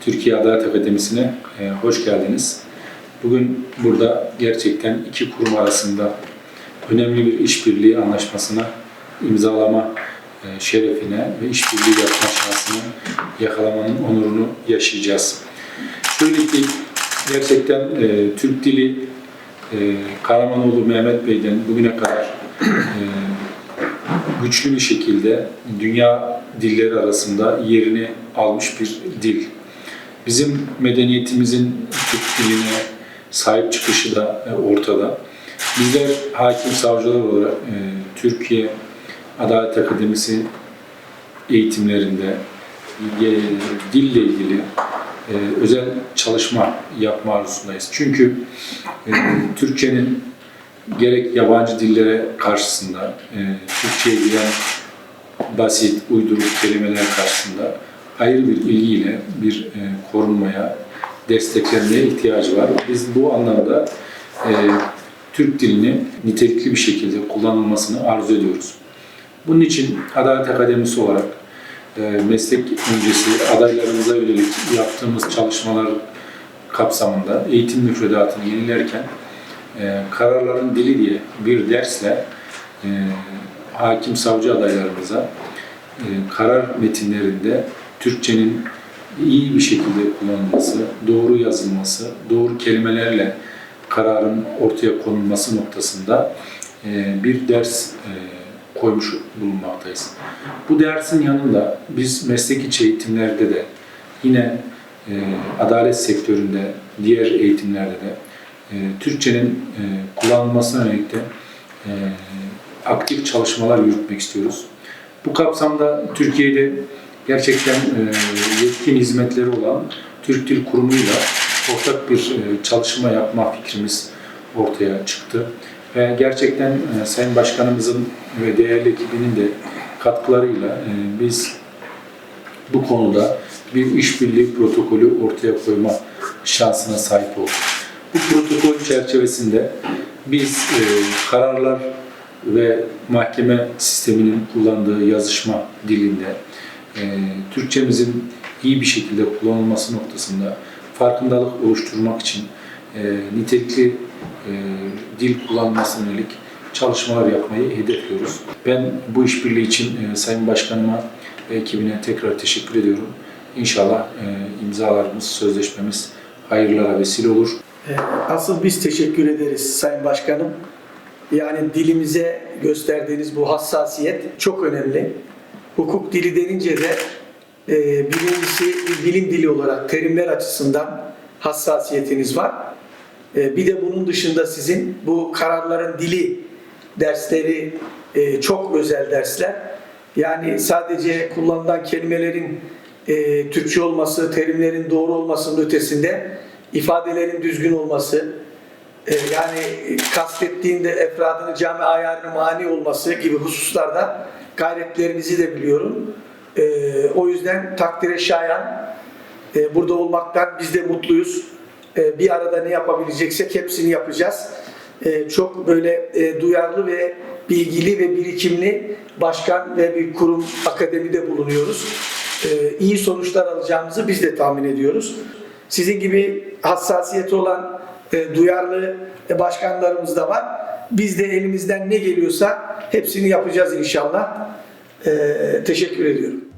Türkiye Adalet Akademisi'ne e, hoş geldiniz. Bugün burada gerçekten iki kurum arasında önemli bir işbirliği anlaşmasına imzalama e, şerefine ve işbirliği yapma şansını yakalamanın onurunu yaşayacağız. Şöyle ki gerçekten e, Türk dili e, Karamanoğlu Mehmet Bey'den bugüne kadar e, güçlü bir şekilde dünya dilleri arasında yerini almış bir dil. Bizim medeniyetimizin Türk diline sahip çıkışı da e, ortada. Bizler hakim savcılar olarak e, Türkiye Adalet Akademisi eğitimlerinde dille ilgili e, özel çalışma yapma arzusundayız. Çünkü Türkçenin gerek yabancı dillere karşısında, Türkçe'ye giren basit, uyduruk kelimeler karşısında ayrı bir ilgiyle bir e, korunmaya, desteklenmeye ihtiyacı var. Biz bu anlamda e, Türk dilini nitelikli bir şekilde kullanılmasını arzu ediyoruz. Bunun için Adalet Akademisi olarak e, meslek öncesi adaylarımıza yönelik yaptığımız çalışmalar kapsamında eğitim müfredatını yenilerken e, kararların dili diye bir dersle e, hakim savcı adaylarımıza e, karar metinlerinde Türkçenin iyi bir şekilde kullanılması, doğru yazılması, doğru kelimelerle kararın ortaya konulması noktasında e, bir ders e, koymuş bulunmaktayız. Bu dersin yanında biz meslek içi eğitimlerde de yine e, adalet sektöründe, diğer eğitimlerde de Türkçenin kullanılmasına yönelik de aktif çalışmalar yürütmek istiyoruz. Bu kapsamda Türkiye'de gerçekten e, yetkin hizmetleri olan Türk Dil Kurumu'yla ortak bir e, çalışma yapma fikrimiz ortaya çıktı. Ve gerçekten e, Sayın Başkanımızın ve değerli ekibinin de katkılarıyla biz bu konuda bir işbirliği protokolü ortaya koyma şansına sahip olduk. Bu protokol çerçevesinde biz e, kararlar ve mahkeme sisteminin kullandığı yazışma dilinde e, Türkçemizin iyi bir şekilde kullanılması noktasında farkındalık oluşturmak için e, nitelikli e, dil kullanmasına yönelik çalışmalar yapmayı hedefliyoruz. Ben bu işbirliği için e, Sayın Başkanıma ve ekibine tekrar teşekkür ediyorum. İnşallah e, imzalarımız, sözleşmemiz hayırlara vesile olur. Ee, Asıl biz teşekkür ederiz Sayın Başkanım. Yani dilimize gösterdiğiniz bu hassasiyet çok önemli. Hukuk dili denince de e, birincisi bir bilim dili olarak terimler açısından hassasiyetiniz var. E, bir de bunun dışında sizin bu kararların dili dersleri e, çok özel dersler. Yani sadece kullanılan kelimelerin e, Türkçe olması, terimlerin doğru olmasının ötesinde ifadelerin düzgün olması, e, yani kastettiğinde efradını cami ayarına mani olması gibi hususlarda gayretlerinizi de biliyorum. E, o yüzden takdire şayan e, burada olmaktan biz de mutluyuz. E, bir arada ne yapabileceksek hepsini yapacağız. E, çok böyle e, duyarlı ve bilgili ve birikimli başkan ve bir kurum akademide bulunuyoruz. E, iyi sonuçlar alacağımızı biz de tahmin ediyoruz. Sizin gibi hassasiyeti olan e, duyarlı e, başkanlarımız da var. Biz de elimizden ne geliyorsa hepsini yapacağız inşallah. E, teşekkür ediyorum.